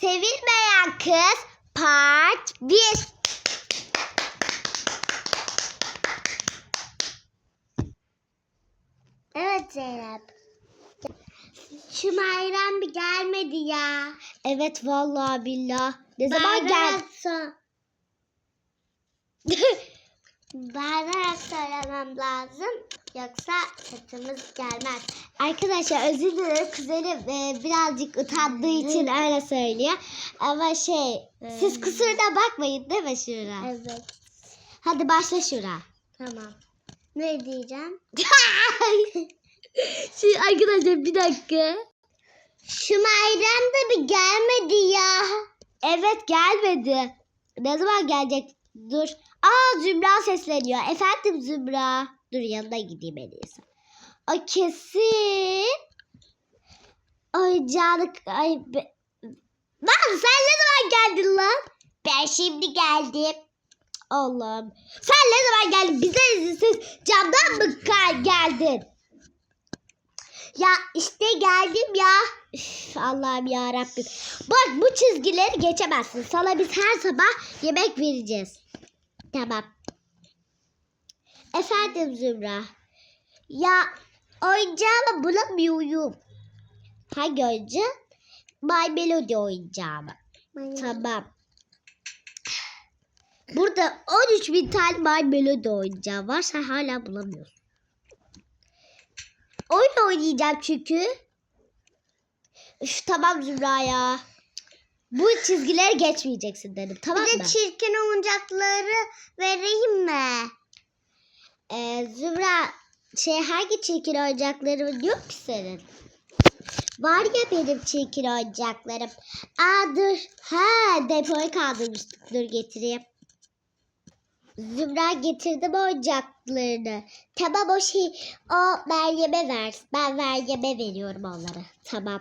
Sevilmeyen Kız Part 1 Evet Zeynep. Şu Mayran bir gelmedi ya. Evet vallahi billah. Ne zaman gel? Bağırarak söylemem lazım. Yoksa sesimiz gelmez. Arkadaşlar özür dilerim. Kuzenim e, birazcık utandığı için öyle söylüyor. Ama şey siz kusuruna bakmayın değil mi Şura? Evet. Hadi başla Şura. Tamam. Ne diyeceğim? Şimdi arkadaşlar bir dakika. Şu Mayram da bir gelmedi ya. Evet gelmedi. Ne zaman gelecek? Dur. Aa Zümra sesleniyor. Efendim Zümra. Dur yanına gideyim en iyisi. O kesin. Ay canık. Ay be. Lan sen ne zaman geldin lan? Ben şimdi geldim. Allah'ım. Sen ne zaman geldin? Bize izinsiz camdan mı geldin? Ya işte geldim ya. Üf, Allah'ım ya Rabbim. Bak bu çizgileri geçemezsin. Sana biz her sabah yemek vereceğiz. Tamam. Efendim Zümra. Ya oyuncağımı bulamıyorum. Hangi oyuncak? My Melody oyuncağımı. Tamam. Burada 13 bin tane My Melody oyuncağı var. Sen hala bulamıyorsun. Oyun oynayacağım çünkü. Üf, tamam Zümra ya. Bu çizgileri geçmeyeceksin dedim. Tamam Bir mı? de çirkin oyuncakları vereyim mi? Ee, Zümra şey hangi çirkin oyuncakların yok ki senin? Var ya benim çirkin oyuncaklarım. Aa dur. Ha depoyu kaldırmıştık. Dur getireyim. Zümra getirdim oyuncaklarını. Tamam o şey o Meryem'e ver. Ben Meryem'e veriyorum onları. Tamam.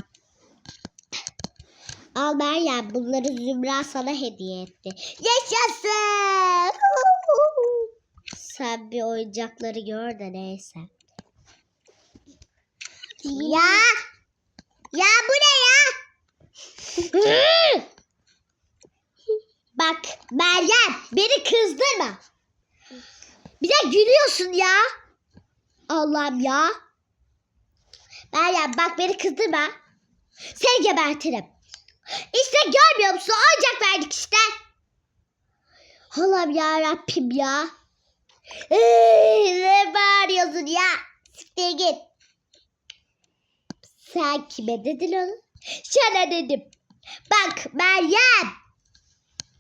Al Meryem bunları Zümra sana hediye etti. Yaşasın. Sen bir oyuncakları gör de neyse. Ya. Ya bu ne ya? Bak Meryem beni kızdırma. Bir de gülüyorsun ya. Allah'ım ya. Meryem bak beni kızdırma. Seni gebertirim. İşte görmüyor musun? Oyuncak verdik işte. Allah'ım ya Rabbim ya. Ee, ne bağırıyorsun ya? Siktir git. Sen kime dedin onu? Sana dedim. Bak Meryem.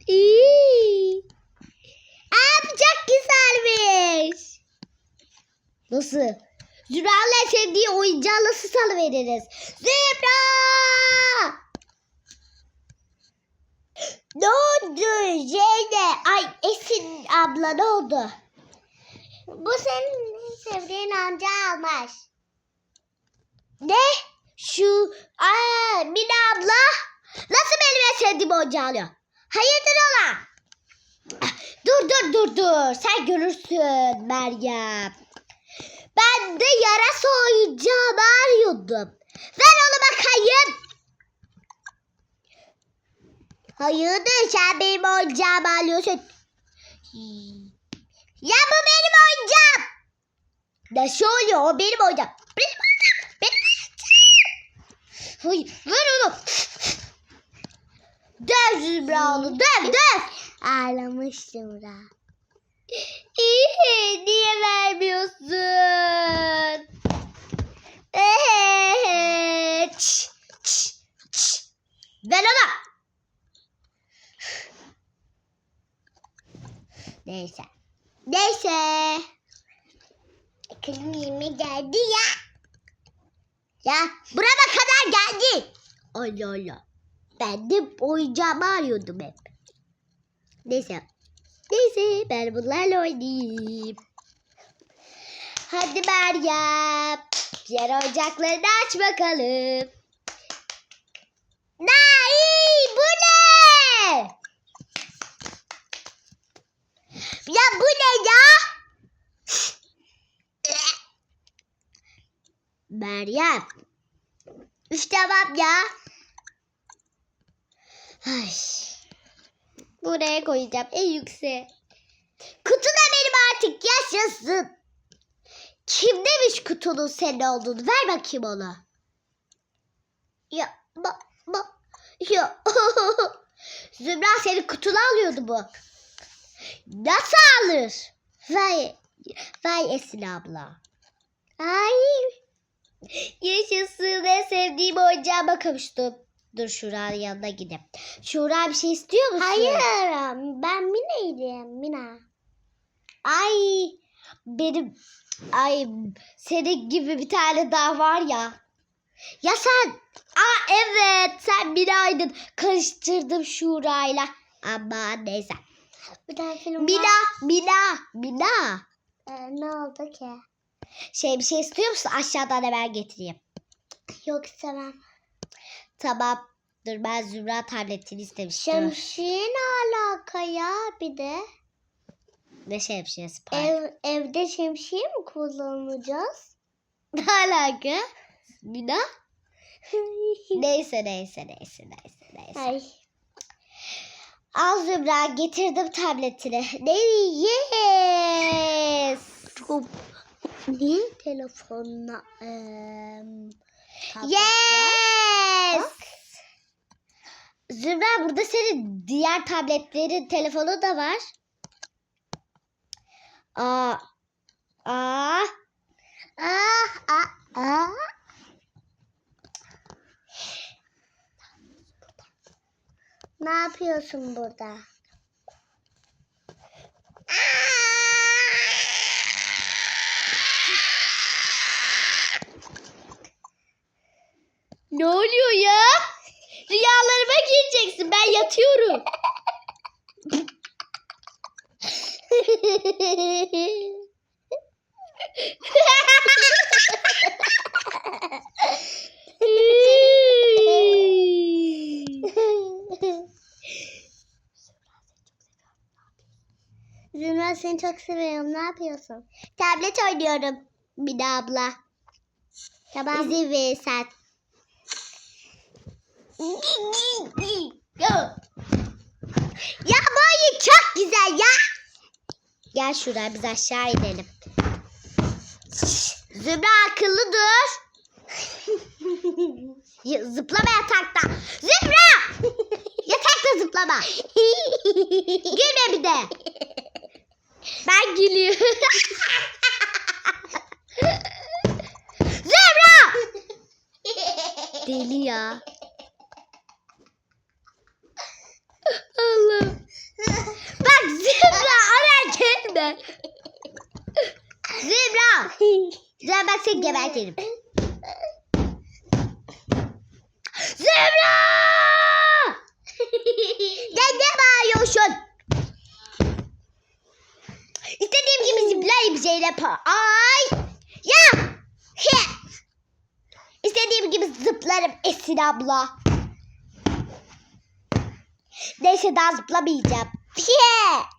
İyi. Aa, çok güzelmiş. Nasıl? Zübra'nın en sevdiği oyuncağı nasıl salıveririz? Zübra! Ne oldu Zeynep? Ay Esin abla ne oldu? Bu senin sevdiğin amca almış. Ne? Şu aa, Mine abla nasıl benim en sevdiğim oyuncağı alıyor? Hayırdır? Ah, Dur dur dur dur. Sen görürsün Meryem. Ben de yarasa oyuncağımı arıyordum. Ver onu bakayım. Hayırdır sen benim oyuncağımı alıyorsun. Ya bu benim. Nasıl oluyor? O benim oyuncağım. Benim oyuncağım. Benim oyuncağım. Hayır, ver onu. Döv Zümra onu. Döv döv. Ağlamış Zümra. İyi, niye vermiyorsun? Çş, çş, çş. Ver ona. Neyse. Neyse. Kızım yemeğe geldi ya. Ya burama kadar geldi. Allah Allah. Ben de oyuncağımı arıyordum hep. Neyse. Neyse ben bunlarla oynayayım. Hadi Meryem. Diğer oyuncaklarını aç bakalım. Nay bu ne? Ya bu ne ya? Meryem. Üf tamam ya. Ay. Buraya koyacağım en yüksek. Kutu da benim artık yaşasın. Kim demiş kutunun senin olduğunu? Ver bakayım onu. Ya bak bak. Ya. Zümra senin kutunu alıyordu bu. Nasıl alır? Vay. Vay Esin abla. Ay. Yaşasın en sevdiğim oyuncağıma kavuştum. Dur Şura'nın yanına gidip. Şura bir şey istiyor musun? Hayır ben Mina'ydım Mina. Ay benim ay senin gibi bir tane daha var ya. Ya sen aa evet sen Mina'ydın. Karıştırdım Şura'yla. Ama neyse. Bir tane film Mina, var. Mina, Mina. Ee, ne oldu ki? Şey bir şey istiyor musun? Aşağıdan hemen getireyim. Yok istemem. Tamam. Dur ben Zümra tabletini istemiştim. Şemsiye ne alaka ya bir de? Ne şemsiyesi pardon. Ev, evde şemsiye mi kullanacağız? Ne alaka? Mina? neyse neyse neyse neyse neyse. Ay. Al Zümra getirdim tabletini. Ne? Yes. Niye telefonla var? Yes. Zümra burada senin diğer tabletlerin telefonu da var. Aa. Aa. Ah, ah, ah. Ne yapıyorsun burada? Ne oluyor ya? Rüyalarıma Ben yatıyorum. Zümra seni çok seviyorum. Ne yapıyorsun? Tablet oynuyorum. Mina abla. Tamam. İzin verirsen. Ya bu oyun çok güzel ya. Gel şuraya biz aşağı inelim. Zümra akıllı dur. Ya, zıplama yatakta. Zümra! yatakta zıplama. Gülme bir de. Ben gülüyorum. Zümra! Deli ya. Allah. Bak Zümra oraya gelme. Zümra. Zümra bak seni gebertirim. Zümra! ya ne bağırıyorsun? İstediğim gibi zıplayayım Zeynep. Ay! Ya! He! İstediğim gibi zıplarım Esin abla. Neyse daha zıplamayacağım. He!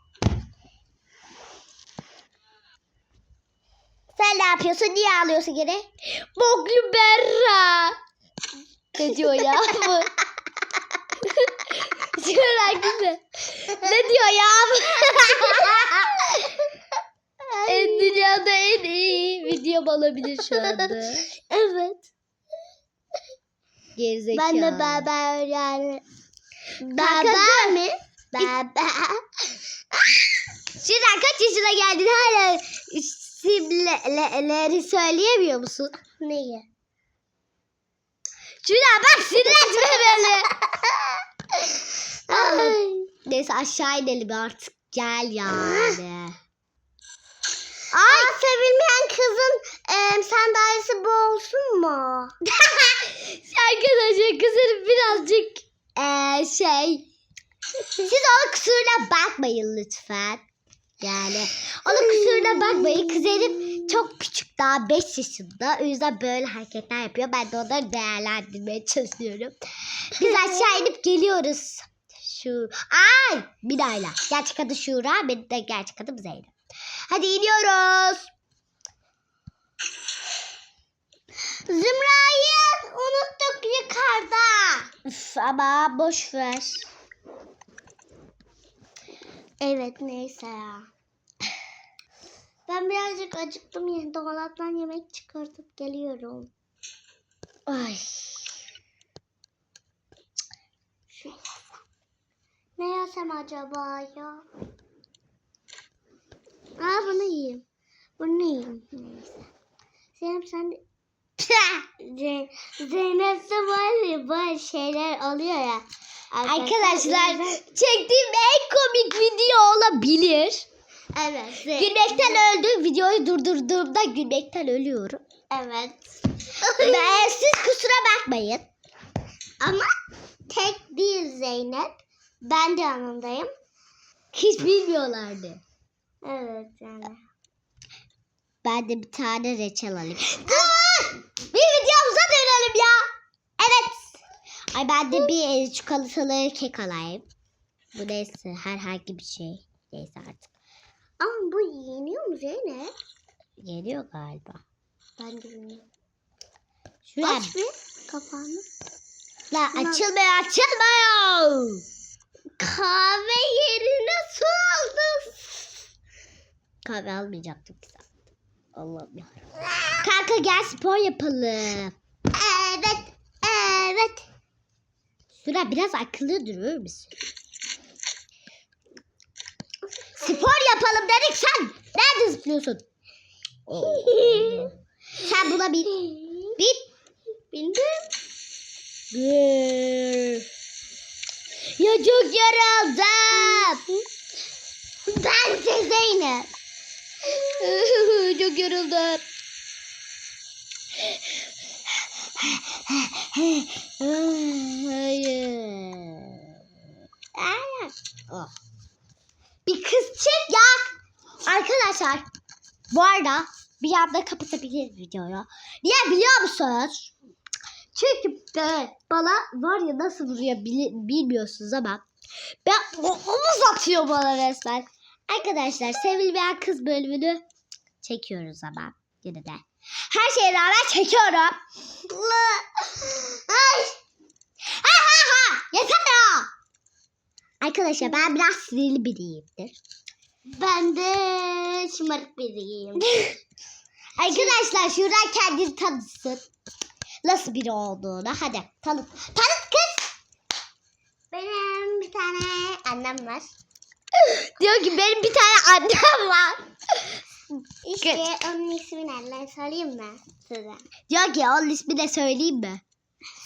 Sen ne yapıyorsun? Niye ağlıyorsun gene? Boglu Berra. Ne diyor ya bu? Şöyle. Ne diyor ya bu? en dünyada en iyi videom olabilir şu anda. evet. Gerizekalı. Ben de baba yani. Baba mı? Baba. Şuradan kaç yaşına geldin hala isimleri söyleyemiyor musun? Neyi? Şuradan bak sinirletme beni. Ay. Neyse aşağı inelim artık. Gel yani. Aa, sevilmeyen kızın em, sandalyesi bu olsun mu? Arkadaşlar kızım birazcık eee, şey. Siz onun kusuruna bakmayın lütfen. Yani onun kusuruna bakmayın. Kuzenim çok küçük daha 5 yaşında. O yüzden böyle hareketler yapıyor. Ben de onları değerlendirmeye çalışıyorum. Biz aşağı inip geliyoruz. Şu ay Binayla. Gerçek adı Şura. Benim de gerçek adım Zeynep. Hadi iniyoruz. Zümra'yı unuttuk yukarıda. Üf, ama boş ver. Evet neyse ya. Ben birazcık acıktım. ya- Dolaptan yemek çıkartıp geliyorum. Ay. Şu Ne yesem acaba ya? Aa bunu yiyeyim. Bunu yiyeyim. Neyse. Zeynep sen de... Zeyn- Zeynep de böyle, böyle şeyler alıyor ya. Arkadaşlar çektiğim en komik video olabilir. Evet. Gülmekten öldüm. Videoyu durdurduğumda gülmekten ölüyorum. Evet. Ben siz kusura bakmayın. Ama tek değil Zeynep. Ben de yanındayım. Hiç bilmiyorlardı. Evet yani. Ben de bir tane reçel alayım. Dur! Bir videomuza dönelim ya. Evet. Ay ben de bir e, çikolatalı kek alayım. Bu neyse herhangi bir şey. Neyse artık. Ama bu yeniyor mu Zeynep? Geliyor galiba. Ben de bilmiyorum. Şuraya Aç bir kapağını. La açılmıyor açılmıyor. Kahve yerine su aldın. Kahve almayacaktık ki zaten. Allah'ım ya. Kanka gel spor yapalım. Evet. Evet. Şura biraz akıllı durur musun? Spor yapalım dedik sen. Nerede zıplıyorsun? sen buna bin. Bin. Bildim. Gül. Ya çok yoruldum. Ben de Zeynep. çok yoruldum. Hayır. Hayır. Oh. Bir kız çek ya. Arkadaşlar bu arada bir anda kapatabiliriz videoyu. Niye biliyor musunuz? Çünkü de bana var ya nasıl vuruyor bilmiyorsunuz ama ben omuz atıyor bana resmen. Arkadaşlar sevilmeyen kız bölümünü çekiyoruz ama yine de. Her şeye rağmen çekiyorum. Ay. Ha ha ha! Yeter ya! Arkadaşlar ben biraz sinirli biriyimdir. Ben de şımarık biriyim. Arkadaşlar şuradan kendini tanıtsın. Nasıl biri olduğunu. Hadi tanıt. Tanıt kız. Benim bir tane annem var. Diyor ki benim bir tane annem var. İşte onun ismi ne? Söyleyeyim mi size? Diyor ki onun ismi de söyleyeyim mi?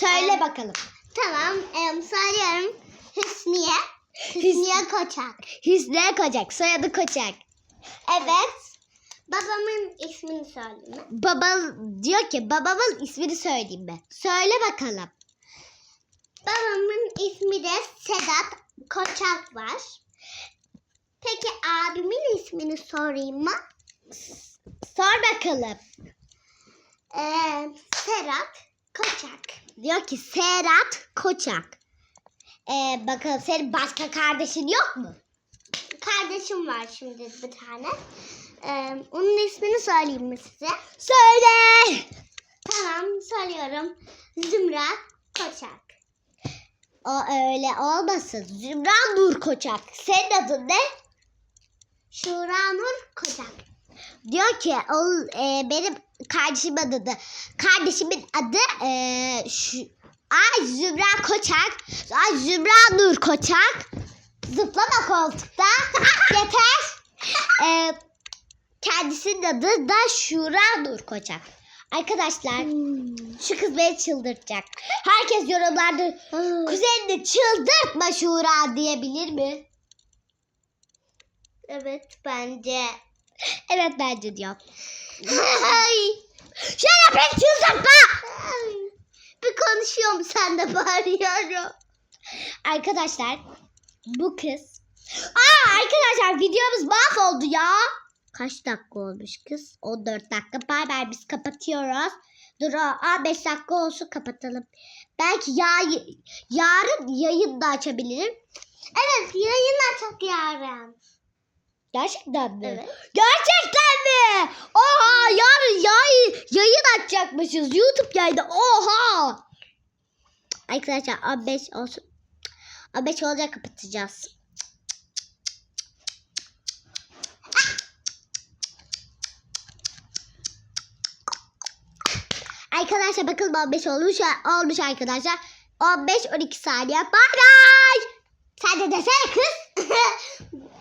Söyle Evet. bakalım. Tamam. em, söylüyorum. Hüsniye. Hüsniye Koçak. Hüsnü Kocak. Soyadı Kocak. Evet. Babamın ismini söyleyeyim mi? Baba diyor ki babamın ismini söyleyeyim mi? Söyle bakalım. Babamın ismi de Sedat Koçak var. Peki abimin ismini sorayım mı? Sor bakalım. Ee, Serhat Koçak. Diyor ki Serhat Koçak. Ee, bakalım senin başka kardeşin yok mu? Kardeşim var şimdi bir tane. Ee, onun ismini söyleyeyim mi size? Söyle. Tamam söylüyorum. Zümra Koçak. O öyle olmasın. Zümra Nur Koçak. Senin adın ne? Şura Nur Koçak. Diyor ki o, e, benim kardeşimin adı. Kardeşimin adı e, şu, Ay Zümra Koçak. Ay Zümra Nur Koçak. Zıplama koltukta. Yeter. E, kendisinin adı da Şura Nur Koçak. Arkadaşlar şu kız beni çıldırtacak. Herkes yorumlarda kuzenini çıldırtma Şura diyebilir mi? Evet bence. Evet bence diyor. Şöyle beni çıldırtma. Bir konuşuyorum sen de bağırıyorum. Arkadaşlar bu kız. Aa arkadaşlar videomuz mahvoldu ya. Kaç dakika olmuş kız? 14 dakika. Bay bay biz kapatıyoruz. Dur aa 5 dakika olsun kapatalım. Belki ya, yarın yayın da açabilirim. Evet yayın açık yarın. Gerçekten mi? Evet. Gerçekten mi? Oha yarın yay, yayın açacakmışız. YouTube yayını. Oha. Arkadaşlar A5 olsun. A5 olacak kapatacağız. Arkadaşlar bakın 15 olmuş, olmuş arkadaşlar. 15-12 saniye. Bay bay. Sen de desene kız.